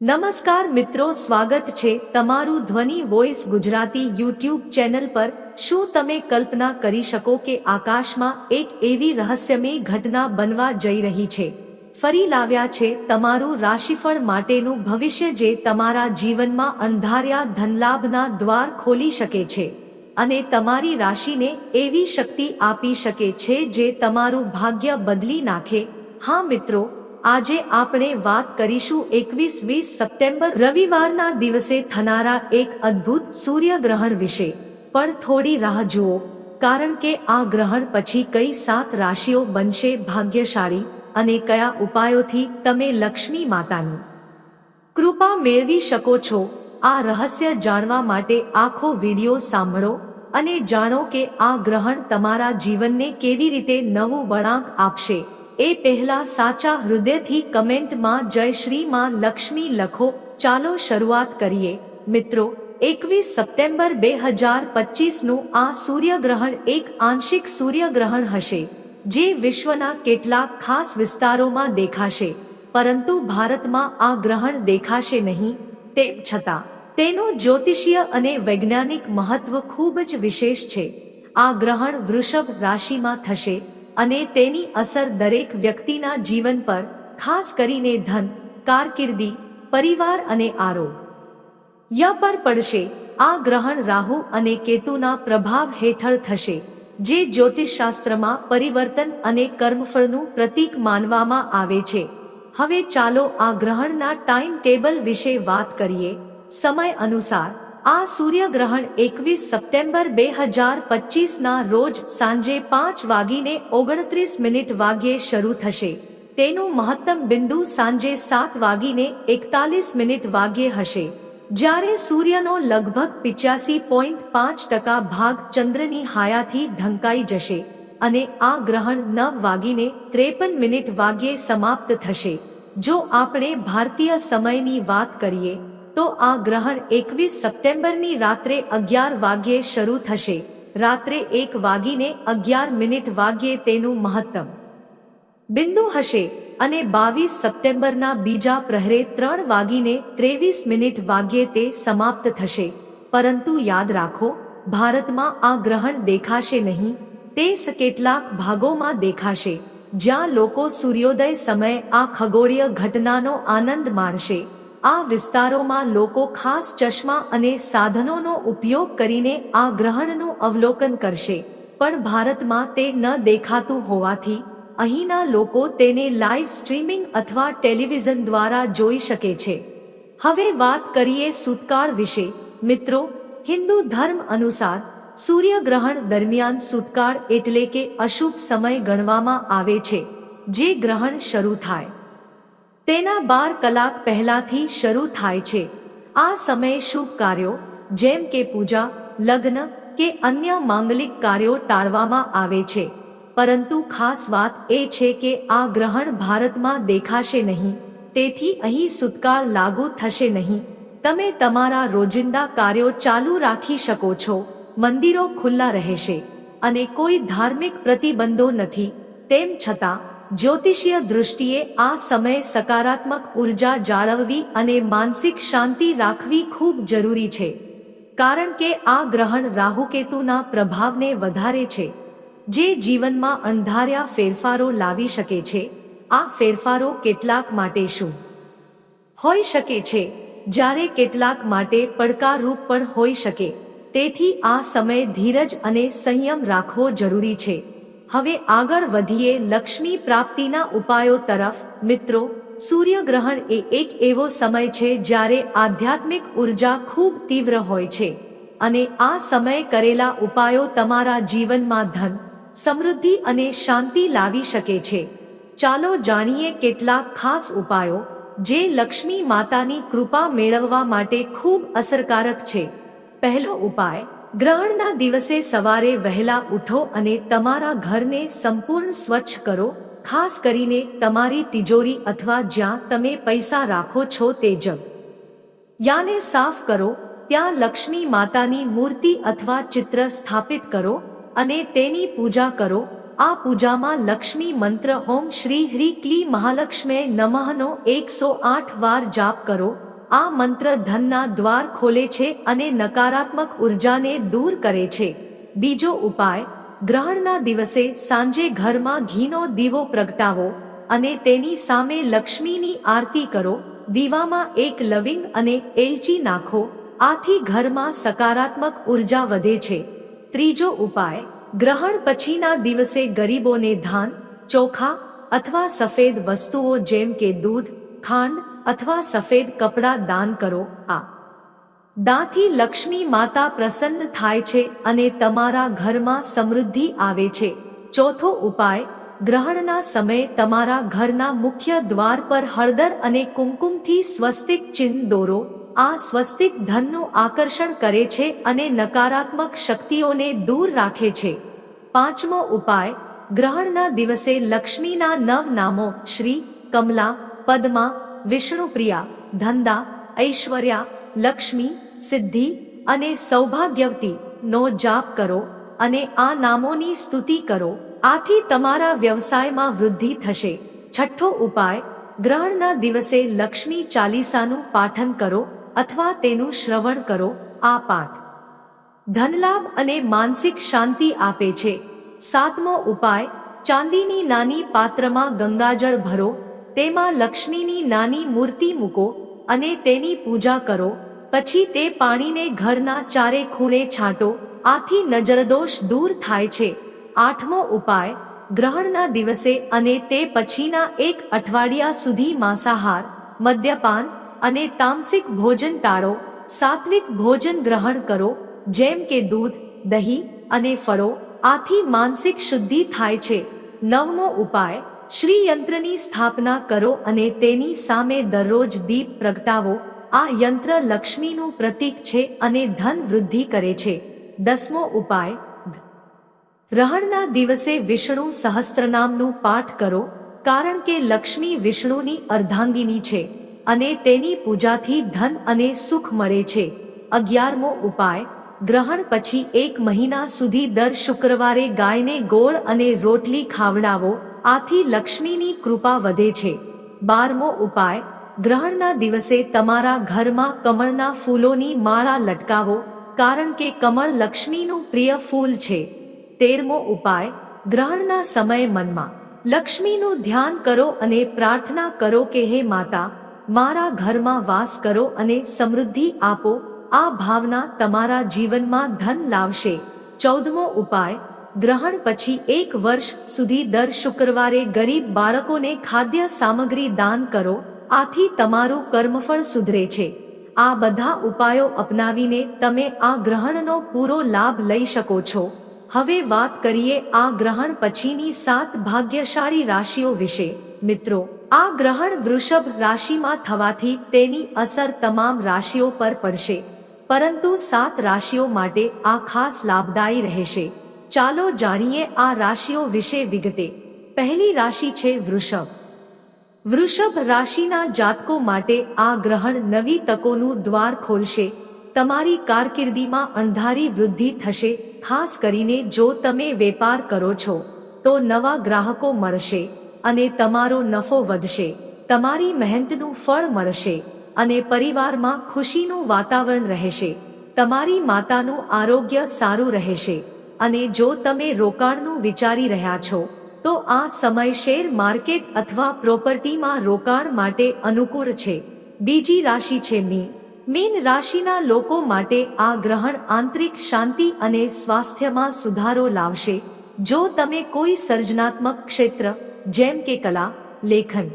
નમસ્કાર મિત્રો, સ્વાગત છે તમારું ધ્વનિ વોઇસ ગુજરાતી યુટ્યુબ ચેનલ પર. શું તમે કલ્પના કરી શકો કે આકાશમાં એક એવી રહસ્યમય ઘટના બનવા જઈ રહી છે? ફરી લાવ્યા છે તમારું રાશિફળ માટેનું ભવિષ્ય જે તમારા જીવનમાં અણધાર્યા ધનલાભના દ્વાર ખોલી શકે છે અને તમારી રાશિને એવી શક્તિ આપી શકે છે જે તમારું ભાગ્ય બદલી નાખે. હા મિત્રો આજે આપણે વાત કરીશું એકવીસ વીસ સપ્ટેમ્બર રવિવારના દિવસે થનારા એક અદ્ભુત સૂર્યગ્રહણ વિશે. પણ થોડી રાહ જુઓ, કારણ કે આ ગ્રહણ પછી કઈ સાત રાશિઓ બનશે ભાગ્યશાળી અને કયા ઉપાયોથી તમે લક્ષ્મી માતાની. કૃપા મેળવી શકો છો. આ રહસ્ય જાણવા માટે આખો વિડિયો સાંભળો અને જાણો કે આ ગ્રહણ તમારા જીવનને કેવી રીતે નવું વળાંક આપશે. એ પહેલા સાચા હૃદયથી કમેન્ટમાં જય શ્રી માં લક્ષ્મી લખો. ચાલો શરૂઆત કરીએ. મિત્રો, એકવીસ સપ્ટેમ્બર બે હજાર પચીસનું આ સૂર્યગ્રહણ એક આંશિક સૂર્યગ્રહણ હશે, જે વિશ્વના કેટલાક ખાસ વિસ્તારોમાં દેખાશે. પરંતુ ભારતમાં આ ગ્રહણ દેખાશે નહીં તેમ છતાં. તેનું જ્યોતિષીય અને વૈજ્ઞાનિક મહત્વ ખૂબ જ વિશેષ છે. આ ગ્રહણ વૃષભ રાશિમાં થશે અને તેની અસર દરેક વ્યક્તિના જીવન પર, ખાસ કરીને ધન, કારકિર્દી, પરિવાર અને આરોગ્ય પર પડશે, આ ગ્રહણ રાહુ અને કેતુના પ્રભાવ હેઠળ થશે, જે જ્યોતિષશાસ્ત્રમાં પરિવર્તન અને કર્મફળનું પ્રતીક માનવામાં આવે છે. હવે ચાલો આ ગ્રહણના ટાઈમ ટેબલ વિશે વાત કરીએ, સમય અનુસાર. આ સૂર્યગ્રહણ એકવીસ સપ્ટેમ્બર બે હજાર પચીસના રોજ સાંજે પાંચ વાગીને ઓગણત્રીસ મિનિટ વાગ્યે શરૂ થશે. તેનું મહત્તમ બિંદુ સાંજે સાત વાગીને એકતાલીસ મિનિટ વાગ્યે હશે. જ્યારે સૂર્યનો લગભગ પિચ્યાસી પોઈન્ટ પાંચ ટકા ભાગ ચંદ્રની હાયાથી ઢંકાઈ જશે અને આ ગ્રહણ નવ વાગીને ત્રેપન મિનિટ વાગ્યે સમાપ્ત થશે. જો આપણે ભારતીય સમયની વાત કરીએ તો આ ગ્રહણ એકવીસ સપ્ટેમ્બરની રાત્રે અગિયાર વાગ્યે શરૂ થશે. રાત્રે એક વાગીને અગિયાર મિનિટ વાગ્યે તેનું મહત્તમ બિંદુ હશે અને બાવીસ સપ્ટેમ્બરના બીજા પ્રહરે ત્રણ વાગીને ત્રેવીસ મિનિટ વાગ્યે તે સમાપ્ત થશે. પરંતુ યાદ રાખો, ભારતમાં આ ગ્રહણ દેખાશે નહીં. તે કેટલાક ભાગોમાં દેખાશે, જ્યાં લોકો સૂર્યોદય સમયે આ ખગોળીય ઘટનાનો આનંદ માણશે. આ વિસ્તારોમાં લોકો ખાસ ચશ્મા અને સાધનોનો ઉપયોગ કરીને આ ગ્રહણનું અવલોકન કરશે. પણ ભારતમાં તે ન દેખાતું હોવાથી, અહીંના લોકો તેને લાઈવ સ્ટ્રીમિંગ અથવા ટેલિવિઝન દ્વારા જોઈ શકે છે. હવે વાત કરીએ સુતકાળ વિશે. મિત્રો, હિન્દુ ધર્મ અનુસાર, સૂર્યગ્રહણ દરમિયાન સુતકાળ એટલે કે અશુભ સમય ગણવામાં આવે છે, જે ગ્રહણ શરૂ થાય. તેના બાર કલાક પહેલાથી શરૂ થાય છે. આ સમયે શુભ કાર્યો, જેમ કે પૂજા, લગ્ન કે અન્ય માંગલિક કાર્યો ટાળવામાં આવે છે. પરંતુ ખાસ વાત એ છે કે આ ગ્રહણ ભારતમાં દેખાશે નહીં. તેથી અહીં સુતકાળ લાગુ થશે નહીં. તમે તમારા રોજિંદા કાર્યો ચાલુ રાખી શકો છો. મંદિરો ખુલ્લા રહેશે. અને કોઈ ધાર્મિક પ્રતિબંધો નથી. તેમ છતાં જ્યોતિષીય દૃષ્ટિએ આ સમયે સકારાત્મક ઊર્જા જાળવવી અને માનસિક શાંતિ રાખવી ખૂબ જરૂરી છે. કારણ કે આ ગ્રહણ રાહુકેતુના પ્રભાવને વધારે છે. જે જીવનમાં અણધાર્યા ફેરફારો લાવી શકે છે. આ ફેરફારો કેટલાક માટે શું? હોઈ શકે છે. જ્યારે કેટલાક માટે પડકારરૂપ પણ હોઈ શકે. તેથી આ સમય ધીરજ અને સંયમ રાખવો જરૂરી છે. હવે આગળ વધીએ લક્ષ્મી પ્રાપ્તિના ઉપાયો તરફ. મિત્રો, સૂર્યગ્રહણ એ એક એવો સમય છે જ્યારે આધ્યાત્મિક ઊર્જા ખૂબ તીવ્ર હોય છે અને આ સમયે કરેલા ઉપાયો તમારા જીવનમાં ધન, સમૃદ્ધિ અને શાંતિ લાવી શકે છે. ચાલો જાણીએ કેટલાક ખાસ ઉપાયો, જે લક્ષ્મી માતાની કૃપા મેળવવા માટે ખૂબ અસરકારક છે. પહેલો ઉપાય ગ્રહણના દિવસે સવારે વહેલા ઉઠો અને તમારા ઘરને સંપૂર્ણ સ્વચ્છ કરો, ખાસ કરીને તમારી તિજોરી અથવા જ્યાં તમે પૈસા રાખો છો તે જગ. યાને સાફ કરો, ત્યાં લક્ષ્મી માતાની મૂર્તિ અથવા ચિત્ર સ્થાપિત કરો અને તેની પૂજા કરો. આ પૂજામાં લક્ષ્મી મંત્ર ઓમ શ્રી હ્રી ક્લી મહાલક્ષ્મી નમઃનો એકસો આઠ વાર જાપ કરો. આ મંત્ર ધનના દ્વાર ખોલે છે અને નકારાત્મક ઉર્જાને દૂર કરે છે. બીજો ઉપાય, ગ્રહણના દિવસે સાંજે ઘરમાં ઘીનો દીવો પ્રગટાવો અને તેની સામે લક્ષ્મીની આરતી કરો. દીવામાં એક લવિંગ અને એલચી નાખો. આથી ઘરમાં સકારાત્મક ઊર્જા વધે છે. ત્રીજો ઉપાય, ગ્રહણ પછીના દિવસે ગરીબોને ધાન, ચોખા અથવા સફેદ વસ્તુઓ જેમ કે દૂધ, ખાંડ અથવા સફેદ કપડાં દાન કરો, આ. દાથી લક્ષ્મી માતા પ્રસન્ન થાય છે અને તમારા ઘરમાં સમૃદ્ધિ આવે છે. ચોથો ઉપાય, ગ્રહણના સમયે તમારા ઘરના મુખ્ય દ્વાર પર હળદર અને કુમકુમથી સ્વસ્તિક ચિહ્ન દોરો. આ સ્વસ્તિક ધનનું આકર્ષણ કરે છે અને નકારાત્મક શક્તિઓને દૂર રાખે છે. પાંચમો ઉપાય, ગ્રહણના દિવસે લક્ષ્મીના નવ નામો, શ્રી, કમલા, પદ્મા વિષ્ણુપ્રિયા ધંધા, ઐશ્વર્યા, લક્ષ્મી, સિદ્ધિ અને સૌભાગ્યવતી નો જાપ કરો અને આ નામોની સ્તુતિ કરો. આથી તમારા વ્યવસાયમાં વૃદ્ધિ થશે. છઠ્ઠો ઉપાય, ગ્રહણના દિવસે લક્ષ્મી ચાલીસાનું પાઠન કરો અથવા તેનું શ્રવણ કરો. આ પાઠ. ધનલાભ અને માનસિક શાંતિ આપે છે. સાતમો ઉપાય, ચાંદીની નાની પાત્રમાં ગંગાજળ ભરો તેમાં લક્ષ્મીની નાની મૂર્તિ મૂકો અને તેની પૂજા કરો. પછી તે પાણીને ઘરના ચારે ખૂણે છાંટો. આથી નજરદોષ દૂર થાય છે. આઠમો ઉપાય, ગ્રહણના દિવસે અને તે પછીના એક અઠવાડિયા સુધી માંસાહાર, મદ્યપાન અને તામસિક ભોજન ટાળો. સાત્વિક ભોજન ગ્રહણ કરો, જેમ કે દૂધ, દહીં અને ફળો. આથી માનસિક શુદ્ધિ થાય છે. નવમો ઉપાય શ્રી યંત્રની સ્થાપના કરો અને તેની સામે દરરોજ દીપ પ્રગટાવો. આ યંત્ર લક્ષ્મીનું પ્રતીક છે અને ધન વૃદ્ધિ કરે છે. દસમો ઉપાય. ગ્રહણના દિવસે વિષ્ણુ સહસ્ત્રનામનું પાઠ કરો, કારણ કે લક્ષ્મી વિષ્ણુની અર્ધાંગિની છે અને તેની પૂજાથી ધન અને સુખ મળે છે. અગિયારમો ઉપાય. ગ્રહણ પછી એક મહિના સુધી દર શુક્રવારે ગાયને ગોળ અને રોટલી ખાવડાવો, આથી લક્ષ્મીની કૃપા વધે છે. બારમો ઉપાય, ગ્રહણના દિવસે તમારા ઘરમાં કમળના ફૂલોની માળા લટકાવો, કારણ કે કમળ લક્ષ્મીનું પ્રિય ફૂલ છે. તેરમો ઉપાય, ગ્રહણના સમયે મનમાં. લક્ષ્મીનું ધ્યાન કરો અને પ્રાર્થના કરો કે, હે માતા, મારા ઘરમાં વાસ કરો અને સમૃદ્ધિ આપો આ ભાવના તમારા જીવનમાં ધન લાવશે. ચૌદમો ઉપાય, ગ્રહણ પછી એક વર્ષ સુધી દર શુક્રવારે ગરીબ બાળકોને ખાદ્ય સામગ્રી દાન કરો, આથી તમારું કર્મફળ સુધરે છે. આ બધા ઉપાયો અપનાવીને તમે આ ગ્રહણનો પૂરો લાભ લઈ શકો છો. હવે વાત કરીએ આ ગ્રહણ પછીની સાત ભાગ્યશાળી રાશિઓ વિશે. મિત્રો, આ ગ્રહણ વૃષભ રાશિમાં થવાથી તેની અસર તમામ રાશિઓ પર પડશે. પરંતુ સાત રાશિઓ માટે આ ખાસ લાભદાયી રહેશે. ચાલો જાણીએ આ રાશિઓ વિશે વિગતે. પહેલી રાશિ છે વૃષભ. વૃષભ રાશિના જાતકો માટે આ ગ્રહણ નવી તકોનું દ્વાર ખોલશે. તમારી કારકિર્દીમાં અણધારી વૃદ્ધિ થશે, ખાસ કરીને જો તમે વેપાર કરો છો, તો નવા ગ્રાહકો મળશે અને તમારો નફો વધશે. તમારી મહેનતનું ફળ મળશે. અને પરિવારમાં ખુશીનું વાતાવરણ રહેશે. તમારી માતાનું આરોગ્ય સારું રહેશે. અને જો તમે રોકાણનું વિચારી રહ્યા છો, તો આ સમય શેર માર્કેટ અથવા પ્રોપર્ટીમાં રોકાણ માટે અનુકૂળ છે. બીજી રાશિ છે મીન મીન રાશિના લોકો માટે આ ગ્રહણ આંતરિક શાંતિ અને સ્વાસ્થ્યમાં સુધારો લાવશે. જો તમે કોઈ સર્જનાત્મક ક્ષેત્ર, જેમ કે કલા, લેખન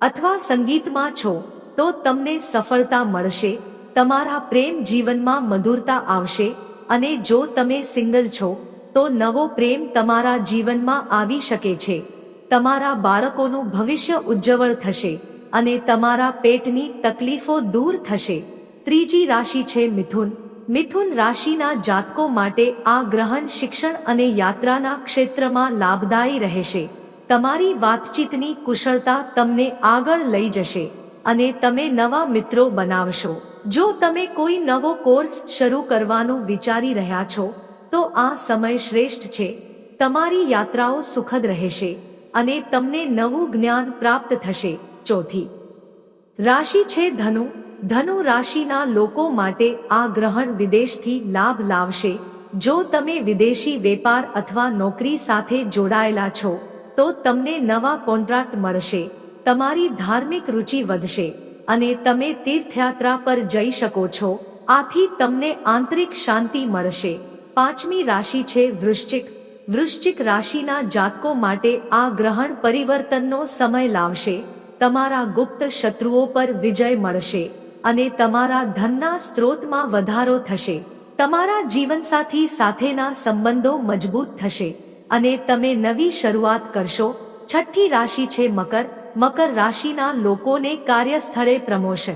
અથવા સંગીતમાં છો તો તમને સફળતા મળશે, તમારા પ્રેમ જીવનમાં મધુરતા આવશે, અને જો તમે સિંગલ છો, તો નવો પ્રેમ તમારા જીવનમાં આવી શકે છે. તમારા બાળકોનું ભવિષ્ય ઉજ્જવળ થશે, અને તમારા પેટની તકલીફો દૂર થશે. ત્રીજી રાશિ છે મિથુન. મિથુન રાશિના જાતકો માટે આ ગ્રહણ શિક્ષણ અને યાત્રાના ક્ષેત્રમાં લાભદાયી રહેશે. તમારી વાતચીતની કુશળતા તમને આગળ લઈ જશે. અને તમે નવા મિત્રો બનાવશો. જો તમે કોઈ નવો કોર્સ શરૂ કરવાનું વિચારી રહ્યા છો, તો આ સમય શ્રેષ્ઠ છે. તમારી યાત્રાઓ સુખદ રહેશે અને તમને નવું જ્ઞાન પ્રાપ્ત થશે. ચોથી, રાશિ છે ધનુ. ધનુ રાશિના લોકો માટે આ ગ્રહણ વિદેશથી લાભ લાવશે. જો તમે વિદેશી વેપાર અથવા નોકરી સાથે જોડાયેલા છો, તો તમને નવા કોન્ટ્રાક્ટ મળશે. તમારી ધાર્મિક રુચિ વધશે અને તમે તીર્થયાત્રા પર જઈ શકો છો. આથી તમને આંતરિક શાંતિ મળશે. પાંચમી રાશિ છે વૃશ્ચિક. વૃશ્ચિક રાશિના જાતકો માટે આ ગ્રહણ પરિવર્તનનો સમય લાવશે. તમારા ગુપ્ત શત્રુઓ પર વિજય મળશે અને તમારા ધનના સ્ત્રોતમાં વધારો થશે. તમારા જીવનસાથી સાથેના સંબંધો મજબૂત થશે અને તમે નવી શરૂઆત કરશો. છઠ્ઠી રાશિ છે મકર. મકર રાશિના લોકોને કાર્યસ્થળે પ્રમોશન.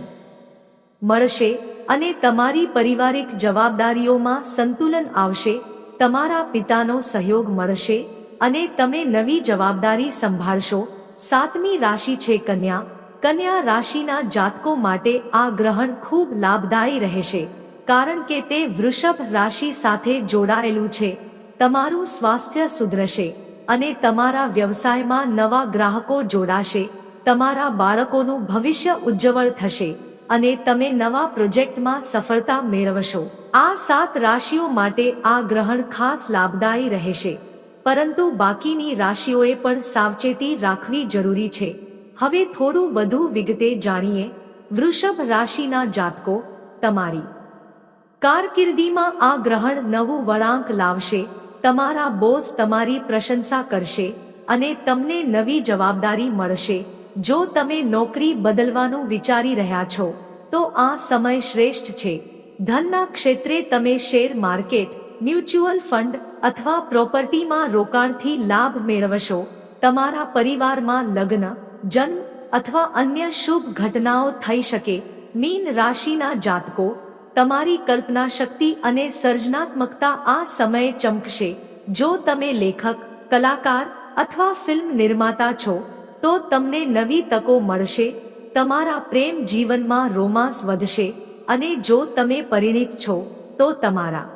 મળશે અને તમારી પારિવારિક જવાબદારીઓમાં સંતુલન આવશે, તમારા પિતાનો સહયોગ મળશે અને તમે નવી જવાબદારી સંભાળશો. સાતમી રાશિ છે કન્યા. કન્યા રાશિના જાતકો માટે આ ગ્રહણ ખૂબ લાભદાયી રહેશે, કારણ કે તે વૃષભ રાશિ સાથે જોડાયેલું છે. તમારું સ્વાસ્થ્ય સુધરશે. અને તમારા વ્યવસાયમાં નવા ગ્રાહકો જોડાશે, તમારા બાળકોનું ભવિષ્ય ઉજ્જવળ થશે અને તમે નવા પ્રોજેક્ટમાં સફળતા મેળવશો. આ સાત રાશિઓ માટે આ ગ્રહણ ખાસ લાભદાયી રહેશે. પરંતુ બાકીની રાશિઓએ પણ સાવચેતી રાખવી જરૂરી છે. હવે થોડું વધુ વિગતે જાણીએ. વૃષભ રાશિના જાતકો, તમારી. કારકિર્દીમાં આ ગ્રહણ નવું વળાંક લાવશે. તમારા બોસ તમારી પ્રશંસા કરશે અને તમને નવી જવાબદારી મળશે. જો તમે નોકરી બદલવાનું વિચારી રહ્યા છો, તો આ સમય શ્રેષ્ઠ છે. ધનના ક્ષેત્રે તમે શેર માર્કેટ, મ્યુચ્યુઅલ ફંડ અથવા પ્રોપર્ટીમાં રોકાણથી લાભ મેળવશો. તમારા પરિવારમાં લગ્ન, જન્મ અથવા અન્ય શુભ ઘટનાઓ થઈ શકે. મીન રાશિના જાતકો તમારી કલ્પના શક્તિ અને સર્જનાત્મકતા આ સમયે ચમકશે. જો તમે લેખક, કલાકાર અથવા ફિલ્મ નિર્માતા છો, તો તમને નવી તકો મળશે, તમારા પ્રેમ જીવનમાં રોમાંસ વધશે અને જો તમે પરિણિત છો, તો તમારા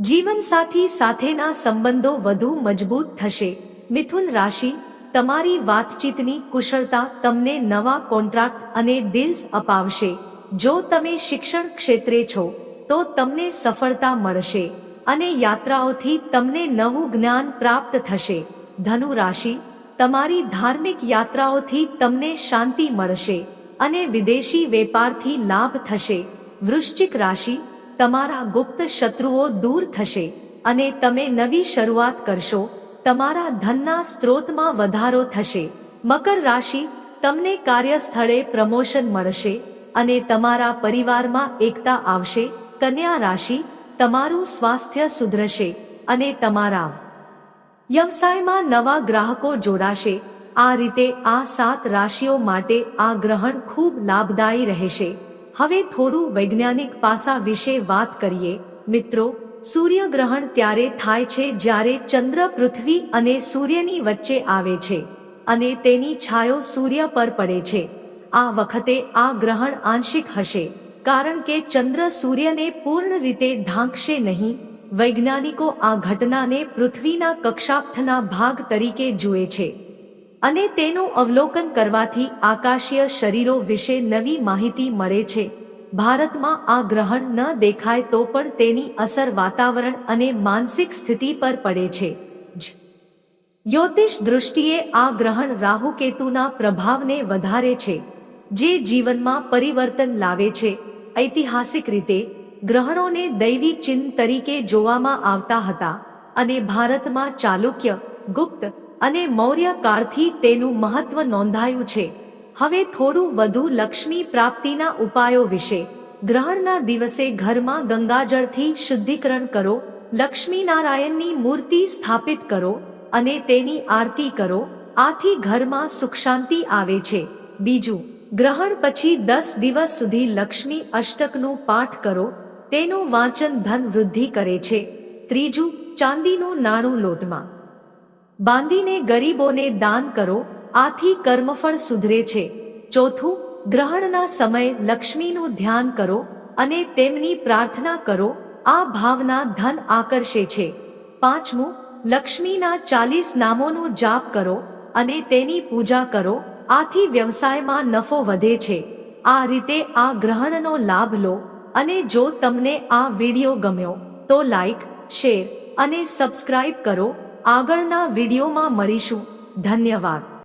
જીવનસાથી સાથેના સંબંધો વધુ મજબૂત થશે. મિથુન રાશિ, તમારી વાતચીતની કુશળતા તમને નવા કોન્ટ્રાક્ટ અને ડીલ્સ અપાવશે. જો તમે શિક્ષણ ક્ષેત્રે છો, તો તમને સફળતા મળશે અને યાત્રાઓથી તમને નવું જ્ઞાન પ્રાપ્ત થશે. ધનુ રાશિ તમારી ધાર્મિક યાત્રાઓથી તમને શાંતિ મળશે અને વિદેશી વેપારથી લાભ થશે. વૃશ્ચિક રાશિ, તમારા ગુપ્ત શત્રુઓ દૂર થશે અને તમે નવી શરૂઆત કરશો. તમારા ધનના સ્ત્રોતમાં વધારો થશે. મકર રાશિ, તમને કાર્યસ્થળે પ્રમોશન મળશે અને તમારા પરિવારમાં એકતા આવશે, કન્યા રાશિ, તમારું સ્વાસ્થ્ય સુધરશે અને તમારા વ્યવસાયમાં નવા ગ્રાહકો જોડાશે. આ રીતે આ સાત રાશિઓ માટે આ ગ્રહણ ખૂબ લાભદાયી રહેશે. હવે થોડું વૈજ્ઞાનિક પાસા વિશે વાત કરીએ. મિત્રો સૂર્યગ્રહણ ત્યારે થાય છે જ્યારે ચંદ્ર પૃથ્વી અને સૂર્યની વચ્ચે આવે છે અને તેની છાયો સૂર્ય પર પડે છે. આ વખતે આ ગ્રહણ આંશિક હશે, કારણ કે ચંદ્ર સૂર્યને પૂર્ણ રીતે ઢાંકશે નહીં. વૈજ્ઞાનિકો આ ઘટનાને પૃથ્વીના કક્ષાપ્થના ભાગ તરીકે જુએ છે. અને તેનું અવલોકન કરવાથી આકાશીય શરીરો વિશે નવી માહિતી મળે છે. ભારતમાં આ ગ્રહણ ન દેખાય તો પણ તેની અસર વાતાવરણ અને માનસિક સ્થિતિ પર પડે છે. જ. જ્યોતિષ દૃષ્ટિએ આ ગ્રહણ રાહુકેતુના પ્રભાવને વધારે છે. જે જીવનમાં પરિવર્તન લાવે છે. ઐતિહાસિક રીતે, ગ્રહણોને દૈવી ચિહ્ન તરીકે જોવામાં આવતા હતા અને ભારતમાં ચાલુક્ય, ગુપ્ત અને મૌર્ય કાળથી તેનું મહત્વ નોંધાયું છે. હવે થોડું વધુ લક્ષ્મી પ્રાપ્તિના ઉપાયો વિશે, ગ્રહણના દિવસે ઘરમાં ગંગાજળથી શુદ્ધિકરણ કરો, લક્ષ્મીનારાયણની મૂર્તિ સ્થાપિત કરો અને તેની આરતી કરો. આથી ઘરમાં સુખ શાંતિ આવે છે. બીજું ગ્રહણ પછી દસ દિવસ સુધી લક્ષ્મી અષ્ટકનું પાઠ કરો, તેનું વાંચન ધન વૃદ્ધિ કરે છે. ત્રીજું, ચાંદીનું નાણું લોટમાં. બાંધીને ગરીબોને દાન કરો, આથી કર્મફળ સુધરે છે. ચોથું, ગ્રહણના સમયે લક્ષ્મીનું ધ્યાન કરો અને તેમની પ્રાર્થના કરો, આ ભાવના ધન આકર્ષે છે. પાંચમું, લક્ષ્મીના ચાલીસ નામોનું જાપ કરો અને તેની પૂજા કરો આથી વ્યવસાયમાં નફો વધે છે. આ રીતે આ ગ્રહણનો લાભ લો અને જો તમને આ વિડિયો ગમ્યો, તો લાઈક, શેર અને સબસ્ક્રાઈબ કરો. આગળના વિડીયોમાં મળીશું. ધન્યવાદ.